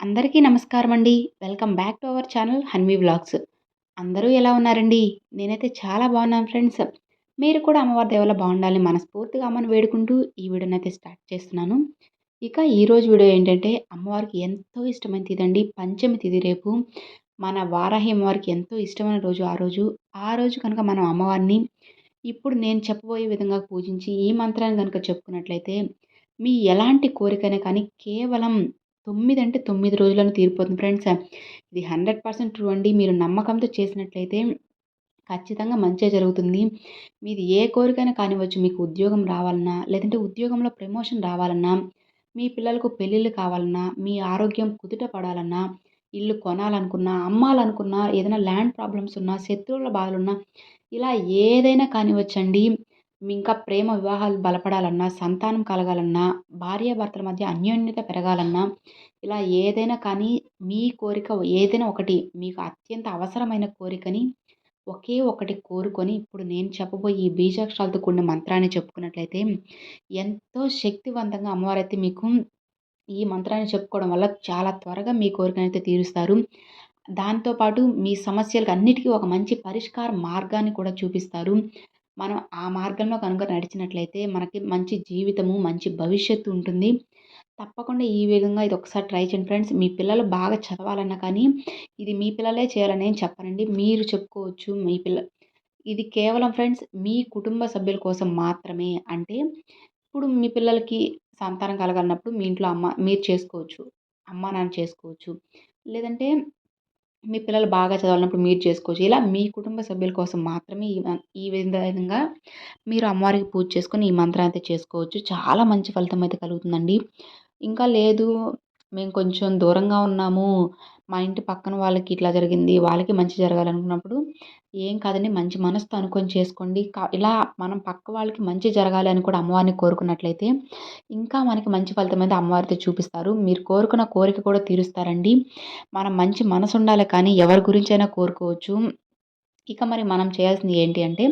అందరికీ నమస్కారం అండి. Welcome back to our channel Hanvi vlogs. అందరూ ఎలా ఉన్నారండి? నేనైతే చాలా బాగున్నాను ఫ్రెండ్స్. మీరు కూడా అమ్మవారి దేవల బాగుండాలని మనస్ఫూర్తిగా అమ్మని వేడుకుంటూ ఈ వీడియోని అయితే స్టార్ట్ చేస్తున్నాను. ఇక ఈరోజు వీడియో ఏంటంటే అమ్మవారికి ఎంతో ఇష్టమైన తిదండి పంచమి తిది రేపు. మన వారాహి అమ్మవారికి ఎంతో ఇష్టమైన రోజు ఆ రోజు. ఆ రోజు కనుక మనం అమ్మవారిని ఇప్పుడు నేను చెప్పబోయే విధంగా పూజించి ఈ మంత్రాన్ని కనుక చెప్పుకున్నట్లయితే మీ ఎలాంటి కోరికైనా కానీ కేవలం తొమ్మిది అంటే తొమ్మిది రోజులను తీరిపోతుంది ఫ్రెండ్స్. ఇది హండ్రెడ్ పర్సెంట్ ట్రూ అండి. మీరు నమ్మకంతో చేసినట్లయితే ఖచ్చితంగా మంచిగా జరుగుతుంది. మీది ఏ కోరికైనా కానివ్వచ్చు మీకు ఉద్యోగం రావాలన్నా లేదంటే ఉద్యోగంలో ప్రమోషన్ రావాలన్నా మీ పిల్లలకు పెళ్ళిళ్ళు కావాలన్నా మీ ఆరోగ్యం కుదుట పడాలన్నా ఇల్లు కొనాలనుకున్నా అమ్మాలనుకున్నా ఏదైనా ల్యాండ్ ప్రాబ్లమ్స్ ఉన్నా శత్రువుల బాధలున్నా ఇలా ఏదైనా కానివచ్చండి ఇంకా ప్రేమ వివాహాలు బలపడాలన్నా సంతానం కలగాలన్నా భార్యాభర్తల మధ్య అన్యోన్యత పెరగాలన్నా ఇలా ఏదైనా కానీ మీ కోరిక ఏదైనా ఒకటి మీకు అత్యంత అవసరమైన కోరికని ఒకే ఒకటి కోరుకొని ఇప్పుడు నేను చెప్పబోయే ఈ బీజాక్షరాలతో కూడిన మంత్రాన్ని చెప్పుకున్నట్లయితే ఎంతో శక్తివంతంగా అమ్మవారైతే మీకు ఈ మంత్రాన్ని చెప్పుకోవడం వల్ల చాలా త్వరగా మీ కోరికనైతే తీరుస్తారు. దాంతోపాటు మీ సమస్యలకు అన్నిటికీ ఒక మంచి పరిష్కార మార్గాన్ని కూడా చూపిస్తారు. మనం ఆ మార్గంలో కనుక నడిచినట్లయితే మనకి మంచి జీవితము మంచి భవిష్యత్తు ఉంటుంది. తప్పకుండా ఈ విధంగా ఇది ఒకసారి ట్రై చేయండి ఫ్రెండ్స్. మీ పిల్లలు బాగా చదవాలన్నా కానీ ఇది మీ పిల్లలే చేయాలని ఏం చెప్పనండి. మీరు చెప్పుకోవచ్చు మీ పిల్ల ఇది కేవలం ఫ్రెండ్స్ మీ కుటుంబ సభ్యుల కోసం మాత్రమే. అంటే ఇప్పుడు మీ పిల్లలకి సంతానం కలగన్నప్పుడు మీ ఇంట్లో అమ్మ మీరు చేసుకోవచ్చు అమ్మ నాన్న చేసుకోవచ్చు. లేదంటే మీ పిల్లలు బాగా చదవాలన్నప్పుడు మీరు చేసుకోవచ్చు. ఇలా మీ కుటుంబ సభ్యుల కోసం మాత్రమే ఈ ఈ విధంగా మీరు అమ్మవారికి పూజ చేసుకొని ఈ మంత్రం అయితే చేసుకోవచ్చు. చాలా మంచి ఫలితం అయితే కలుగుతుందండి. ఇంకా లేదు మేము కొంచెం దూరంగా ఉన్నాము మా ఇంటి పక్కన వాళ్ళకి ఇట్లా జరిగింది వాళ్ళకి మంచి జరగాలనుకున్నప్పుడు ఏం కాదండి మంచి మనసుతో అనుకొని చేసుకోండి. ఇలా మనం పక్క వాళ్ళకి మంచి జరగాలి అని కూడా అమ్మవారిని కోరుకున్నట్లయితే ఇంకా మనకి మంచి ఫలితం అయితే అమ్మవారితో చూపిస్తారు. మీరు కోరుకున్న కోరిక కూడా తీరుస్తారండి. మనం మంచి మనసు ఉండాలి కానీ ఎవరి గురించైనా కోరుకోవచ్చు. ఇక మరి మనం చేయాల్సింది ఏంటి అంటే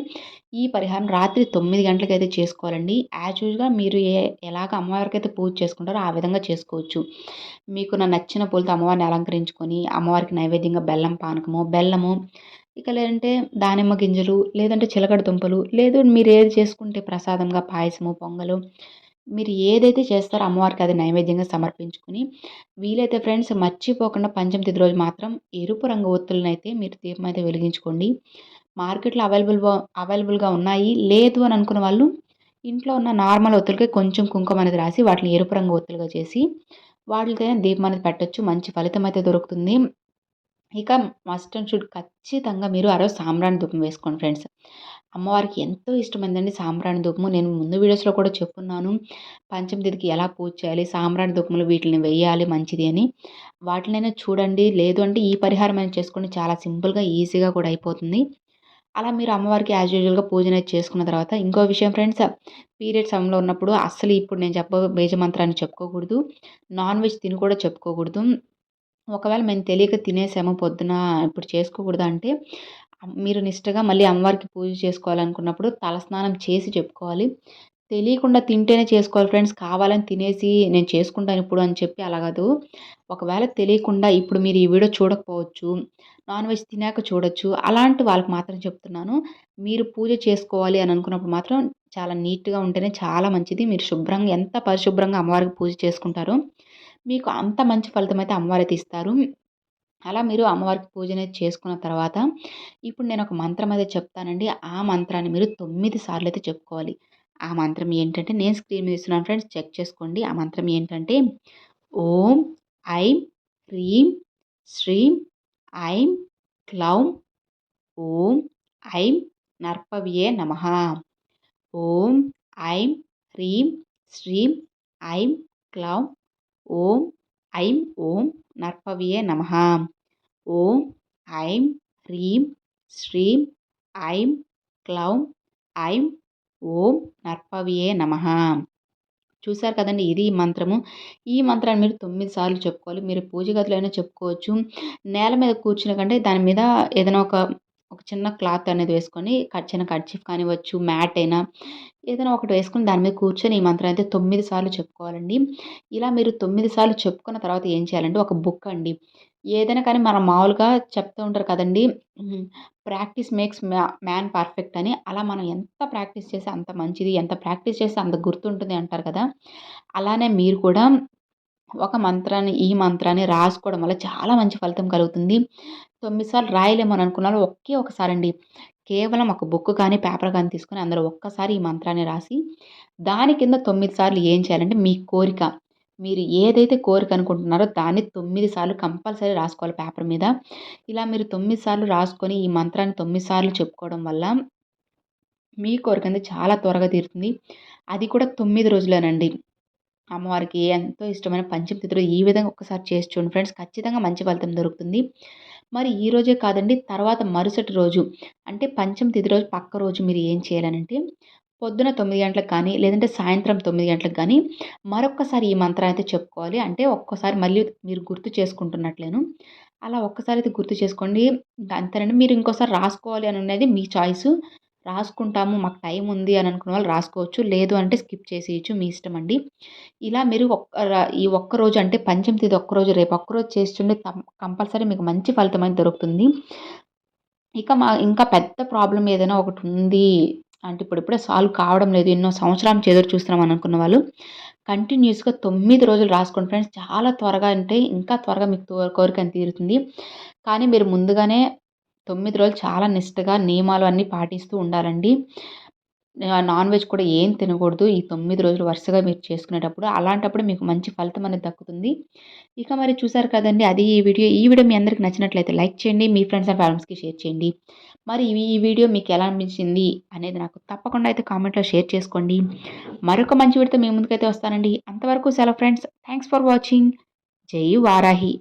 ఈ పరిహారం రాత్రి తొమ్మిది గంటలకైతే చేసుకోవాలండి. యాజ్ యూజ్గా మీరు ఏ ఎలాగ అమ్మవారికి అయితే పూజ చేసుకుంటారో ఆ విధంగా చేసుకోవచ్చు. మీకు నా నచ్చిన పూలతో అమ్మవారిని అలంకరించుకొని అమ్మవారికి నైవేద్యంగా బెల్లం పానకము బెల్లము ఇక లేదంటే దానిమ్మ గింజలు లేదంటే చిలకడ దుంపలు లేదు మీరు ఏది చేసుకుంటే ప్రసాదంగా పాయసము పొంగలు మీరు ఏదైతే చేస్తారో అమ్మవారికి అది నైవేద్యంగా సమర్పించుకొని వీలైతే ఫ్రెండ్స్ మర్చిపోకుండా పంచమ తిథి రోజు మాత్రం ఎరుపు రంగు ఒత్తులను అయితే మీరు దీపం అయితే వెలిగించుకోండి. మార్కెట్లో అవైలబుల్ అవైలబుల్గా ఉన్నాయి. లేదు అని అనుకున్న వాళ్ళు ఇంట్లో ఉన్న నార్మల్ ఒత్తులకి కొంచెం కుంకుమ అనేది రాసి వాటిని ఎరుపు రంగు ఒత్తులుగా చేసి వాటికైనా దీపం అనేది పెట్టచ్చు. మంచి ఫలితం అయితే దొరుకుతుంది. ఇక మస్ట్ అండ్ షుడ్ ఖచ్చితంగా మీరు ఆ రోజు సాంబ్రాణి ధూపం వేసుకోండి ఫ్రెండ్స్. అమ్మవారికి ఎంతో ఇష్టమైందండి సాంబ్రాణి ధూపము నేను ముందు వీడియోస్లో కూడా చెప్పున్నాను. పంచమి తిథికి ఎలా పూజ చేయాలి సాంబ్రాణి ధూపములు వీటిని వేయాలి మంచిది అని. వాటినైనా చూడండి. లేదు అంటే ఈ పరిహారం అయినా చేసుకోండి. చాలా సింపుల్గా ఈజీగా కూడా అయిపోతుంది. అలా మీరు అమ్మవారికి యాజ్ యూజువల్గా పూజ అనేది చేసుకున్న తర్వాత ఇంకో విషయం ఫ్రెండ్స్ పీరియడ్ సమయంలో ఉన్నప్పుడు అస్సలు ఇప్పుడు నేను చెప్ప బీజ మంత్రాన్ని చెప్పుకోకూడదు. నాన్ వెజ్ తిని కూడా చెప్పుకోకూడదు. ఒకవేళ మేము తెలియక తినేసాము పొద్దున ఇప్పుడు చేసుకోకూడదు అంటే మీరు నిష్టగా మళ్ళీ అమ్మవారికి పూజ చేసుకోవాలనుకున్నప్పుడు తలస్నానం చేసి చెప్పుకోవాలి. తెలియకుండా తింటేనే చేసుకోవాలి ఫ్రెండ్స్ కావాలని తినేసి నేను చేసుకుంటాను ఇప్పుడు అని చెప్పి అలాగదు ఒకవేళ తెలియకుండా ఇప్పుడు మీరు ఈ వీడియో చూడకపోవచ్చు నాన్ వెజ్ తినాక చూడొచ్చు అలాంటి వాళ్ళకి మాత్రం చెప్తున్నాను. మీరు పూజ చేసుకోవాలి అని అనుకున్నప్పుడు మాత్రం చాలా నీట్గా ఉంటేనే చాలా మంచిది. మీరు శుభ్రంగా ఎంత పరిశుభ్రంగా అమ్మవారికి పూజ చేసుకుంటారో మీకు అంత మంచి ఫలితం అయితే అమ్మవారికి ఇస్తారు. అలా మీరు అమ్మవారికి పూజ అనేది చేసుకున్న తర్వాత ఇప్పుడు నేను ఒక మంత్రం అయితే చెప్తానండి. ఆ మంత్రాన్ని మీరు తొమ్మిది సార్లు అయితే చెప్పుకోవాలి. ఆ మంత్రం ఏంటంటే నేను స్క్రీన్ మీద ఇస్తున్నాను ఫ్రెండ్స్ చెక్ చేసుకోండి. ఆ మంత్రం ఏంటంటే ఓం ఐం హ్రీం శ్రీం ఐం క్లౌం ఓం ఐం నర్పవియే నమ. ఓం ఐం హ్రీం శ్రీం ఐం క్లౌం ఓం ఐం ఓం నర్పవియే నమ. ఓం ఐం హ్రీం శ్రీం ఐం క్లౌం ఐం ఓం నర్పవియే నమ. చూశారు కదండి ఇది మంత్రము. ఈ మంత్రాన్ని మీరు తొమ్మిది సార్లు చెప్పుకోవాలి. మీరు పూజ గదిలో అయినా చెప్పుకోవచ్చు. నేల మీద కూర్చున్న కంటే దాని మీద ఏదైనా ఒక ఒక చిన్న క్లాత్ అనేది వేసుకొని కట్ చిన్న కర్చీఫ్ కానివ్వచ్చు మ్యాట్ అయినా ఏదైనా ఒకటి వేసుకొని దాని మీద కూర్చొని ఈ మంత్రం అయితే తొమ్మిది సార్లు చెప్పుకోవాలండి. ఇలా మీరు తొమ్మిది సార్లు చెప్పుకున్న తర్వాత ఏం చేయాలంటే ఒక బుక్ అండి. ఏదైనా కానీ మనం మామూలుగా చెప్తూ ఉంటారు కదండి practice makes ma man perfect అని. అలా మనం ఎంత ప్రాక్టీస్ చేస్తే అంత మంచిది ఎంత ప్రాక్టీస్ చేస్తే అంత గుర్తుంటుంది అంటారు కదా. అలానే మీరు కూడా ఒక మంత్రాన్ని ఈ మంత్రాన్ని రాసుకోవడం వల్ల చాలా మంచి ఫలితం కలుగుతుంది. తొమ్మిది సార్లు రాయలేము అని అనుకున్నారు ఒకే ఒకసారి అండి కేవలం ఒక బుక్ కానీ పేపర్ కానీ తీసుకొని అందరూ ఒక్కసారి ఈ మంత్రాన్ని రాసి దాని కింద తొమ్మిది సార్లు ఏం చేయాలంటే మీ కోరిక మీరు ఏదైతే కోరిక అనుకుంటున్నారో దాన్ని తొమ్మిది సార్లు కంపల్సరీ రాసుకోవాలి పేపర్ మీద. ఇలా మీరు తొమ్మిది సార్లు రాసుకొని ఈ మంత్రాన్ని తొమ్మిది సార్లు చెప్పుకోవడం వల్ల మీ కోరిక అనేది చాలా త్వరగా తీరుతుంది. అది కూడా తొమ్మిది రోజులేనండి. అమ్మవారికి ఎంతో ఇష్టమైన పంచమ తిథిలో ఈ విధంగా ఒక్కసారి చేసి చూడండి ఫ్రెండ్స్. ఖచ్చితంగా మంచి ఫలితం దొరుకుతుంది. మరి ఈ రోజే కాదండి తర్వాత మరుసటి రోజు అంటే పంచమ తిథి రోజు పక్క రోజు మీరు ఏం చేయాలనంటే పొద్దున తొమ్మిది గంటలకు కానీ లేదంటే సాయంత్రం తొమ్మిది గంటలకు కానీ మరొక్కసారి ఈ మంత్రం అయితే చెప్పుకోవాలి. అంటే ఒక్కసారి మళ్ళీ మీరు గుర్తు చేసుకుంటున్నట్లేను. అలా ఒక్కసారి అయితే గుర్తు చేసుకోండి. ఇంకా అంతేనండి. మీరు ఇంకోసారి రాసుకోవాలి అని అనేది మీ చాయిస్. రాసుకుంటాము మాకు టైం ఉంది అని అనుకున్న వాళ్ళు రాసుకోవచ్చు. లేదు అంటే స్కిప్ చేసేయచ్చు మీ ఇష్టం అండి. ఇలా మీరు ఒక్క ఈ ఒక్కరోజు అంటే పంచమ తేదీ ఒక్కరోజు రేపు ఒక్కరోజు చేస్తుండే కంపల్సరీ మీకు మంచి ఫలితం అయితే దొరుకుతుంది. ఇక మా ఇంకా పెద్ద ప్రాబ్లం ఏదైనా ఒకటి ఉంది అంటే ఇప్పుడిప్పుడే సాల్వ్ కావడం లేదు. ఎన్నో సంవత్సరాల నుంచి ఎదురు చూస్తున్నాం అనుకున్న వాళ్ళు. కంటిన్యూస్గా తొమ్మిది రోజులు రాసుకోండి ఫ్రెండ్స్. చాలా త్వరగా అంటే ఇంకా త్వరగా మీకు కోరిక తీరుతుంది. కానీ మీరు ముందుగానే తొమ్మిది రోజులు చాలా నిష్టగా నియమాలు అన్నీ పాటిస్తూ ఉండాలండి. నాన్ వెజ్ కూడా ఏం తినకూడదు. ఈ తొమ్మిది రోజులు వరుసగా మీరు చేసుకునేటప్పుడు అలాంటప్పుడు మీకు మంచి ఫలితం అనేది దక్కుతుంది. ఇక మరి చూసారు కదండి అది ఈ వీడియో. ఈ వీడియో మీ అందరికి నచ్చినట్లయితే లైక్ చేయండి మీ ఫ్రెండ్స్ అండ్ ఫ్యామిలీస్కి షేర్ చేయండి. మరి ఈ వీడియో మీకు ఎలా అనిపించింది అనేది నాకు తప్పకుండా అయితే కామెంట్లో షేర్ చేసుకోండి. మరొక మంచి వీడితో మీ ముందుకైతే వస్తానండి. అంతవరకు సెలవు ఫ్రెండ్స్. Thanks for watching. జై వారాహి.